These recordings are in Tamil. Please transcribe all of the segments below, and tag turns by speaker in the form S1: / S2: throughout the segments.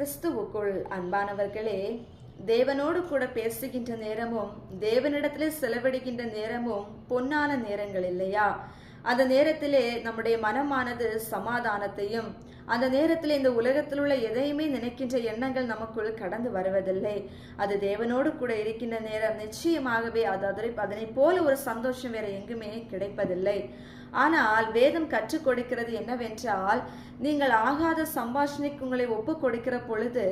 S1: கிறிஸ்துவுக்குள் அன்பானவர்களே தேவனோடு கூட பேசுகின்ற நேரமும் தேவனிடத்திலே செலவழிக்கின்ற நேரமும் பொன்னான நேரங்கள் இல்லையா? அந்த நேரத்திலே நம்முடைய மனமானது சமாதானத்தையும் அந்த நேரத்தில் இந்த உலகத்தில் உள்ள எதையுமே நினைக்கின்ற எண்ணங்கள் நமக்குள் கடந்து வருவதில்லை. அது தேவனோடு கூட இருக்கின்ற நேரம் நிச்சயமாகவே அது அதனை அதனை போல ஒரு சந்தோஷம் வேற எங்குமே கிடைப்பதில்லை. ஆனால் வேதம் கற்றுக் கொடுக்கிறது என்னவென்றால் நீங்கள் ஆகாத சம்பாஷணைக்கு உங்களை ஒப்பு கொடுக்கிற பொழுது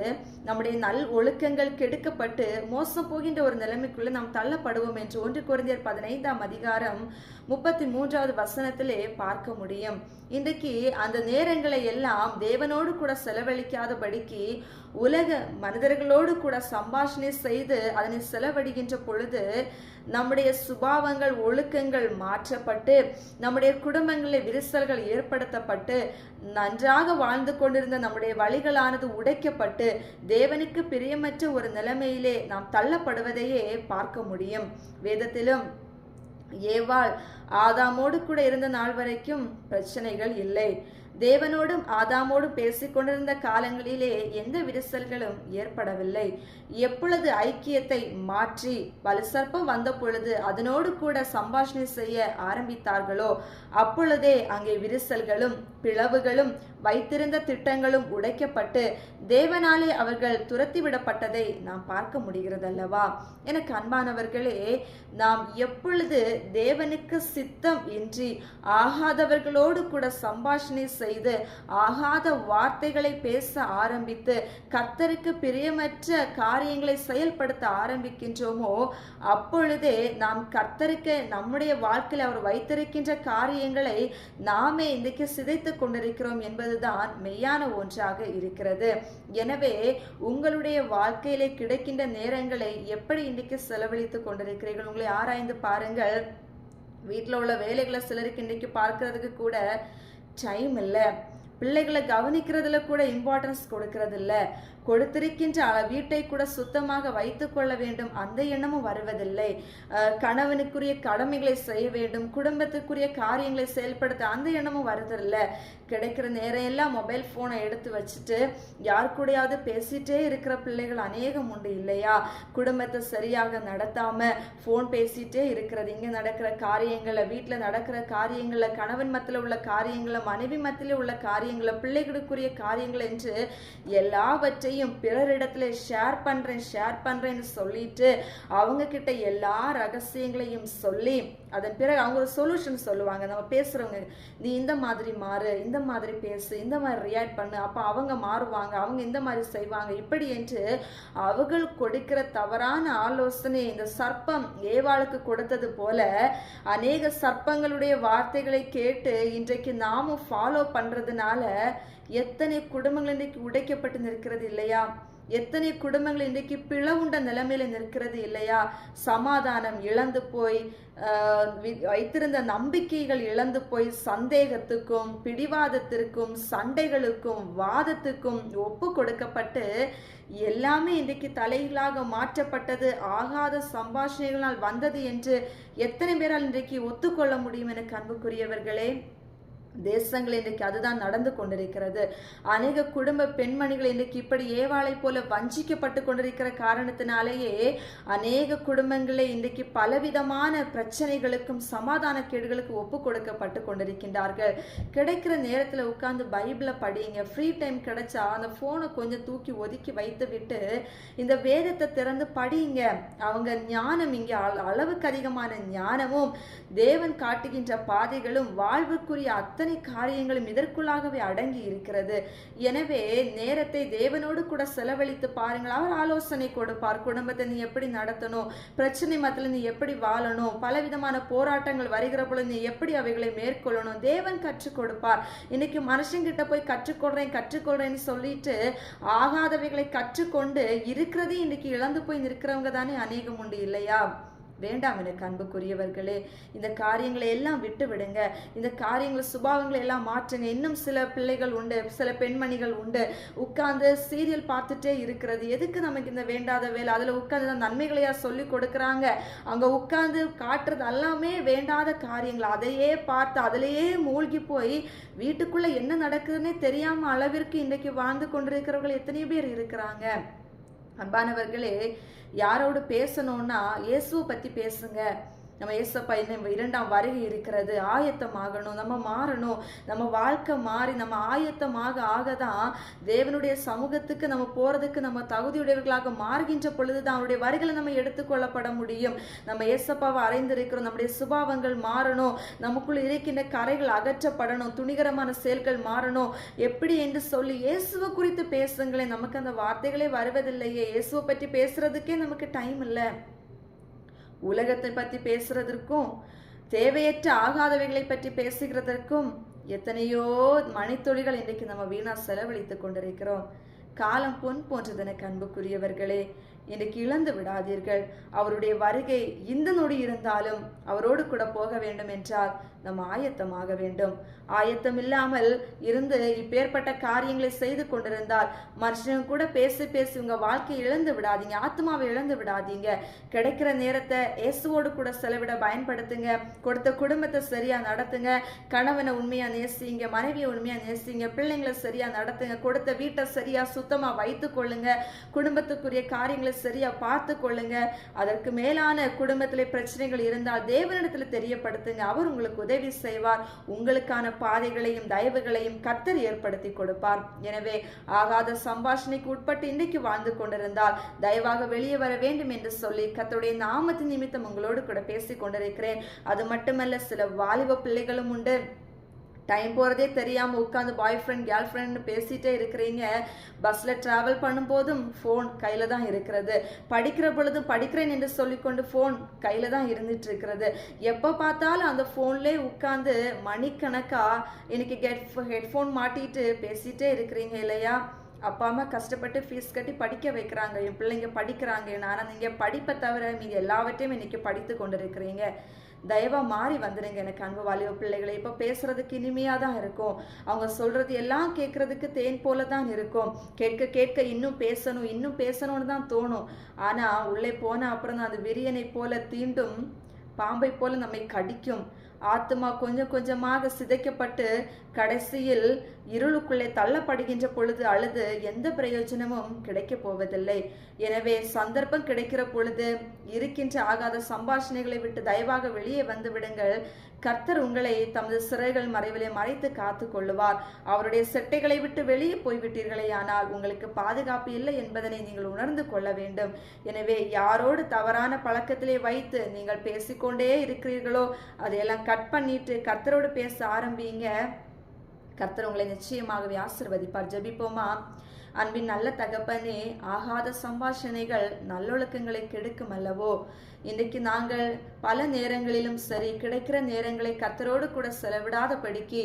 S1: நம்முடைய நல் ஒழுக்கங்கள் கெடுக்கப்பட்டு மோசம் போகின்ற ஒரு நிலைமைக்குள்ளே நாம் தள்ளப்படுவோம் என்று ஒன்று குறைந்தர் பதினைந்தாம் அதிகாரம் முப்பத்தி மூன்றாவது வசனத்திலே பார்க்க முடியும். இன்றைக்கு அந்த நேரங்களை எல்லாம் தேவனோடு கூட செலவழிக்காதபடிக்கு உலக மனிதர்களோடு கூட சம்பாஷணை செய்து அதனை செலவழிக்கின்ற பொழுது நம்முடைய சுபாவங்கள் ஒழுக்கங்கள் மாற்றப்பட்டு நம்முடைய குடும்பங்களில் விரிசல்கள் ஏற்படுத்தப்பட்டு நன்றாக வாழ்ந்து கொண்டிருந்த நம்முடைய வழிகளானது உடைக்கப்பட்டு தேவனுக்கு பிரியமற்ற ஒரு நிலைமையிலே நாம் தள்ளப்படுவதையே பார்க்க முடியும். வேதத்திலும் ஏவாள் ஆதாமோடு கூட இருந்த நாள் வரைக்கும் பிரச்சனைகள் இல்லை. தேவனோடும் ஆதாமோடும் பேசிக்கொண்டிருந்த காலங்களிலே எந்த விரிசல்களும் ஏற்படவில்லை. எப்பொழுது ஐக்கியத்தை மாற்றி வலுசற்பம் வந்த பொழுது அதனோடு கூட சம்பாஷணை செய்ய ஆரம்பித்தார்களோ அப்பொழுதே அங்கே விரிசல்களும் பிளவுகளும் வைத்திருந்த திட்டங்களும் உடைக்கப்பட்டு தேவனாலே அவர்கள் துரத்திவிடப்பட்டதை நாம் பார்க்க முடிகிறது அல்லவா எனக்கு அன்பானவர்களே நாம் எப்பொழுது தேவனுக்கு சித்தம் இன்றி ஆகாதவர்களோடு கூட சம்பாஷணை செய்து ஆகாத வார்த்தைகளை பேச ஆரம்பித்து கர்த்தருக்கு பிரியமற்ற காரியங்களை செயல்படுத்த ஆரம்பிக்கின்றோமோ அப்பொழுதே நாம் கர்த்தருக்கு நம்முடைய வாழ்க்கையில் அவர் வைத்திருக்கின்ற காரியங்களை நாமே இன்றைக்கு சிதைத்து கொண்டிருக்கிறோம் என்பது என்பதுதான் மெய்யான ஒன்றாக இருக்கிறது. எனவே உங்களுடைய வாழ்க்கையிலே கிடைக்கின்ற நேரங்களை எப்படி இன்றைக்கு செலவழித்து கொண்டிருக்கிறீர்கள்? உங்களை ஆராய்ந்து பாருங்கள். வீட்டில் உள்ள வேலைகளை சிலருக்கு இன்றைக்கு பார்க்கறதுக்கு கூட டைம் இல்லை. பிள்ளைகளை கவனிக்கிறதுல கூட இம்பார்ட்டன்ஸ் கொடுக்கறதில்ல. கொடுத்திருக்கின்ற அள வீட்டை கூட சுத்தமாக வைத்து கொள்ள வேண்டும். அந்த எண்ணமும் வருவதில்லை. கணவனுக்குரிய கடமைகளை செய்ய வேண்டும். குடும்பத்துக்குரிய காரியங்களை செயல்படுத்த அந்த எண்ணமும் வருதில்லை. கிடைக்கிற நேரம் எல்லாம் மொபைல் ஃபோனை எடுத்து வச்சுட்டு யார் கூடயாவது பேசிட்டே இருக்கிற பிள்ளைகள் அநேகம் உண்டு இல்லையா? குடும்பத்தை சரியாக நடத்தாம ஃபோன் பேசிட்டே இருக்கிறது. இங்கே நடக்கிற காரியங்களை வீட்டில் நடக்கிற காரியங்களை கணவன் மத்தியில் உள்ள காரியங்களை மனைவி மத்தியில் உள்ள காரியங்களை பிள்ளைகளுக்குரிய காரியங்கள் என்று எல்லாவற்றையும் பிறரிடத்துல ஷேர் பண்றேன் ஷேர் பண்றேன்னு சொல்லிட்டு அவங்க கிட்ட எல்லா ரகசியங்களையும் சொல்லி அதன் பிறகு அவங்க ஒரு சொல்யூஷன் சொல்லுவாங்க. நம்ம பேசுகிறவங்க நீ இந்த மாதிரி மாறு இந்த மாதிரி பேசு இந்த மாதிரி ரியாக்ட் பண்ணு அப்போ அவங்க மாறுவாங்க அவங்க இந்த மாதிரி செய்வாங்க. இப்படி என்று அவர்கள் கொடுக்கிற தவறான ஆலோசனை இந்த சர்ப்பம் ஏவாளுக்கு கொடுத்தது போல அநேக சர்ப்பங்களுடைய வார்த்தைகளை கேட்டு இன்றைக்கு நாமும் ஃபாலோ பண்ணுறதுனால எத்தனை குடும்பங்கள் இன்றைக்கு உடைக்கப்பட்டு நிற்கிறது இல்லையா? எத்தனை குடும்பங்கள் இன்றைக்கு பிளவுண்ட நிலைமையில நிற்கிறது இல்லையா? சமாதானம் இழந்து போய் வைத்திருந்த நம்பிக்கைகள் இழந்து போய் சந்தேகத்துக்கும் பிடிவாதத்திற்கும் சண்டைகளுக்கும் வாதத்துக்கும் ஒப்பு கொடுக்கப்பட்டு எல்லாமே இன்றைக்கு தலைகளாக மாற்றப்பட்டது. ஆகாத சம்பாஷணைகளால் வந்தது என்று எத்தனை பேரால் இன்றைக்கு ஒத்துக்கொள்ள முடியும் எனக்கு அன்புக்குரியவர்களே? தேசங்கள் இன்றைக்கு அதுதான் நடந்து கொண்டிருக்கிறது. அநேக குடும்ப பெண்மணிகள் இன்றைக்கு இப்படி ஏவாளை போல வஞ்சிக்கப்பட்டு கொண்டிருக்கிற காரணத்தினாலேயே அநேக குடும்பங்களே இன்றைக்கு பலவிதமான பிரச்சனைகளுக்கும் சமாதான கேடுகளுக்கு ஒப்பு கொடுக்கப்பட்டு கொண்டிருக்கின்றார்கள். கிடைக்கிற நேரத்தில் உட்கார்ந்து பைபிளை படிங்க. ஃப்ரீ டைம் கிடைச்சா அந்த ஃபோனை கொஞ்சம் தூக்கி ஒதுக்கி வைத்து விட்டு இந்த வேதத்தை திறந்து படிங்க. அவங்க ஞானம் இங்கே அள- அளவுக்கு அதிகமான ஞானமும் தேவன் காட்டுகின்ற பாதைகளும் வாழ்வுக்குரிய அத்தனை காரியங்களும் இதற்குள்ளாகவே அடங்கி இருக்கிறது. எனவே நேரத்தை தேவனோடு கூட செலவழித்து பாருங்கள். அவர் ஆலோசனை கொடுப்பார். குடும்பத்தை நீ எப்படி நடத்தணும்? பிரச்சனை மத்தியில் நீ எப்படி வாழணும்? பலவிதமான போராட்டங்கள் வருகிற பொழுது நீ எப்படி அவைகளை மேற்கொள்ளணும்? தேவன் கற்றுக் கொடுப்பார். இன்னைக்கு மனுஷங்கிட்ட போய் கற்றுக்கொள்றேன் கற்றுக்கொள்றேன்னு சொல்லிட்டு ஆகாதவைகளை கற்றுக்கொண்டு இருக்கிறதே இன்னைக்கு இழந்து போய் நிற்கிறவங்க தானே அநேகம் உண்டு இல்லையா? வேண்டாம் எனக்கு அன்புக்குரியவர்களே இந்த காரியங்களை எல்லாம் விட்டு விடுங்க இந்த காரியங்களை சுபாவங்களை எல்லாம் மாற்றுங்க. இன்னும் சில பிள்ளைகள் உண்டு சில பெண்மணிகள் உண்டு. உட்கார்ந்து சீரியல் பார்த்துட்டே இருக்கிறது. எதுக்கு நமக்கு இந்த வேண்டாத வேலை? அதில் உட்கார்ந்து தான் நன்மைகளையா சொல்லி கொடுக்குறாங்க? அங்கே உட்கார்ந்து காட்டுறது எல்லாமே வேண்டாத காரியங்கள். அதையே பார்த்து அதிலேயே மூழ்கி போய் வீட்டுக்குள்ளே என்ன நடக்குதுன்னே தெரியாமல் அளவிற்கு இன்றைக்கு வாழ்ந்து கொண்டிருக்கிறவர்கள் எத்தனை பேர் இருக்கிறாங்க. அன்பானவர்களே யாரோடு பேசணும்னா இயேசுவை பற்றி பேசுங்க. நம்ம ஏசப்பா இன்னும் இரண்டாம் வருகை இருக்கிறது ஆயத்தமாகணும் நம்ம மாறணும் நம்ம வாழ்க்கை மாறி நம்ம ஆயத்தமாக ஆக தான் தேவனுடைய சமூகத்துக்கு நம்ம போறதுக்கு நம்ம தகுதியுடையவர்களாக மாறுகின்ற பொழுது தான் அவருடைய வரிகளை நம்ம எடுத்துக்கொள்ளப்பட முடியும். நம்ம ஏசப்பாவை அறைந்திருக்கிறோம் நம்முடைய சுபாவங்கள் மாறணும் நமக்குள் இருக்கின்ற கரைகள் அகற்றப்படணும் துணிகரமான செயல்கள் மாறணும். எப்படி என்று சொல்லி இயேசுவை குறித்து பேசுங்களேன். நமக்கு அந்த வார்த்தைகளே வருவதில்லையே. இயேசுவை பற்றி பேசுறதுக்கே நமக்கு டைம் இல்லை. உலகத்தை பற்றி பேசுறதற்கும் தேவையற்ற ஆகாதவைகளை பற்றி பேசுகிறதற்கும் எத்தனையோ மணித்துளிகள் இன்றைக்கு நம்ம வீணா செலவழித்து கொண்டிருக்கிறோம். காலம் பொன் போன்றதென அன்புக்குரியவர்களே இன்றைக்கு இழந்து விடாதீர்கள். அவருடைய வருகை இந்த நொடி இருந்தாலும் அவரோடு கூட போக வேண்டும் என்றால் நம்ம ஆயத்தமாக வேண்டும். ஆயத்தம் இல்லாமல் இருந்து இப்பேற்பட்ட காரியங்களை செய்து கொண்டிருந்தால் மனுஷன் கூட பேசி பேசி உங்க வாழ்க்கையை இழந்து விடாதீங்க ஆத்மாவை இழந்து விடாதீங்க. கிடைக்கிற நேரத்தை இயேசுவோடு கூட செலவிட பயன்படுத்துங்க. கொடுத்த குடும்பத்தை சரியா நடத்துங்க. கணவனை உண்மையா நேசிங்க மனைவியை உண்மையா நேசிங்க பிள்ளைங்களை சரியா நடத்துங்க. கொடுத்த வீட்டை சரியா சுத்தமா வைத்துக் கொள்ளுங்க. குடும்பத்துக்குரிய காரியங்களை சரியா பார்த்து கொள்ளுங்க. அதற்கு மேலான குடும்பத்தில் பிரச்சனைகள் இருந்தால் தேவனிடத்தில் தெரியப்படுத்துங்க. அவர் உங்களுக்கு உதவி செய்வார். உங்களுக்கான பாதைகளையும் தயவுகளையும் கத்தர் ஏற்படுத்தி கொடுப்பார். எனவே ஆகாத சம்பாஷணைக்கு உட்பட்டு இன்றைக்கு வாழ்ந்து கொண்டிருந்தால் தயவாக வெளியே வர வேண்டும் என்று சொல்லி கத்தருடைய நாமத்தின் நிமித்தம் உங்களோடு கூட பேசிக் கொண்டிருக்கிறேன். அது மட்டுமல்ல சில வாலிப பிள்ளைகளும் உண்டு. டைம் போகிறதே தெரியாமல் உட்காந்து பாய் ஃப்ரெண்ட் கேர்ள் ஃப்ரெண்ட்னு பேசிகிட்டே இருக்கிறீங்க பஸ்ஸில் ட்ராவல் பண்ணும்போதும் ஃபோன் கையில் தான் இருக்கிறது. படிக்கிற பொழுதும் படிக்கிறேன் என்று சொல்லிக்கொண்டு ஃபோன் கையில் தான் இருந்துட்டு இருக்கிறது. எப்போ பார்த்தாலும் அந்த ஃபோன்லேயே உட்காந்து மணிக்கணக்காக இன்னைக்கு கெட் ஹெட்ஃபோன் மாட்டிட்டு பேசிகிட்டே இருக்கிறீங்க இல்லையா? அப்பா அம்மா கஷ்டப்பட்டு ஃபீஸ் கட்டி படிக்க வைக்கிறாங்க. என் பிள்ளைங்க படிக்கிறாங்க. ஆனால் நீங்கள் படிப்பை தவிர நீங்கள் எல்லாவற்றையும் இன்னைக்கு படித்து கொண்டு இருக்கிறீங்க தயவாக மாறி வந்துடுங்க எனக்கு அன்பு வாலிப பிள்ளைகளை. இப்போ பேசுகிறதுக்கு இனிமையாக தான் இருக்கும். அவங்க சொல்கிறது எல்லாம் கேட்குறதுக்கு தேன் போல தான் இருக்கும். கேட்க கேட்க இன்னும் பேசணும் இன்னும் பேசணும்னு தான் தோணும். ஆனால் உள்ளே போன அப்புறம் தான் அது விரியனை போல தீண்டும் பாம்பை போல நம்மை கடிக்கும். ஆத்மா கொஞ்சம் கொஞ்சமாக சிதைக்கப்பட்டு கடைசியில் இருளுக்குள்ளே தள்ளப்படுகின்ற பொழுது அழுது எந்த பிரயோஜனமும் கிடைக்கப் போவதில்லை. எனவே சந்தர்ப்பம் கிடைக்கிற பொழுது இருக்கின்ற ஆகாத சம்பாஷணைகளை விட்டு தயவாக வெளியே வந்து விடுங்கள். கர்த்தர் உங்களை தமது சிறைகள் மறைவிலே மறைத்து காத்து கொள்ளுவார் அவருடைய செட்டைகளை விட்டு வெளியே போய்விட்டீர்களே ஆனால் உங்களுக்கு பாதுகாப்பு இல்லை என்பதனை நீங்கள் உணர்ந்து கொள்ள வேண்டும். எனவே யாரோடு தவறான பழக்கத்திலே வைத்து நீங்கள் பேசிக்கொண்டே இருக்கிறீர்களோ அதையெல்லாம் கட் பண்ணிட்டு கர்த்தரோடு பேச ஆரம்பிங்க. கர்த்தர் உங்களை நிச்சயமாகவே ஆசிர்வதிப்பார். ஜபிப்போமா? அன்பின் நல்ல தகப்பனே ஆகாத சம்பாஷணைகள் நல்லொழுக்கங்களை கெடுக்கும் அல்லவோ? இன்றைக்கு நாங்கள் பல நேரங்களிலும் சரி கிடைக்கிற நேரங்களை கத்தரோடு கூட செலவிடாதபடிக்கு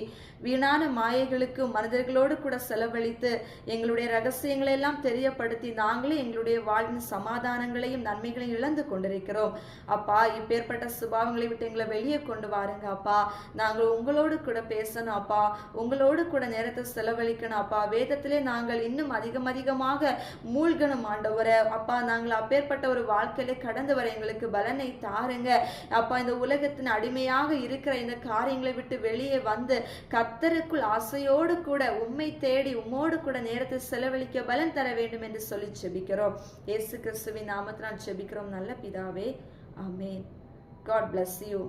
S1: வீணான மாயைகளுக்கும் மனிதர்களோடு கூட செலவழித்து எங்களுடைய ரகசியங்களை எல்லாம் தெரியப்படுத்தி நாங்களே எங்களுடைய வாழ்வின் சமாதானங்களையும் நன்மைகளையும் இழந்து கொண்டிருக்கிறோம். அப்பா இப்பேற்பட்ட சுபாவங்களை விட்டு எங்களை வெளியே கொண்டு வாருங்க அப்பா. நாங்கள் உங்களோடு கூட பேசணும் அப்பா. உங்களோடு கூட நேரத்தை செலவழிக்கணும் அப்பா. வேதத்திலே நாங்கள் இன்னும் அதிகம் அதிகமாக மூழ்கணும் ஆண்டவரை. அப்பா நாங்கள் அப்பேற்பட்ட ஒரு வாழ்க்கையில கடந்து வர எங்களுக்கு பலனை தாருங்க. அப்பா இந்த உலகத்தின் அடிமையாக இருக்கிற இந்த காரியங்களை விட்டு வெளியே வந்து கத்தருக்குள் ஆசையோடு கூட உண்மை தேடி உம்மோடு கூட நேரத்தை செலவழிக்க பலன் தர வேண்டும் என்று சொல்லி ஜெபிக்கிறோம். இயேசு கிறிஸ்துவின் நாமத்தினால் ஜெபிக்கிறோம். நல்ல பிதாவே அமேன் காட் பிளஸ் யூ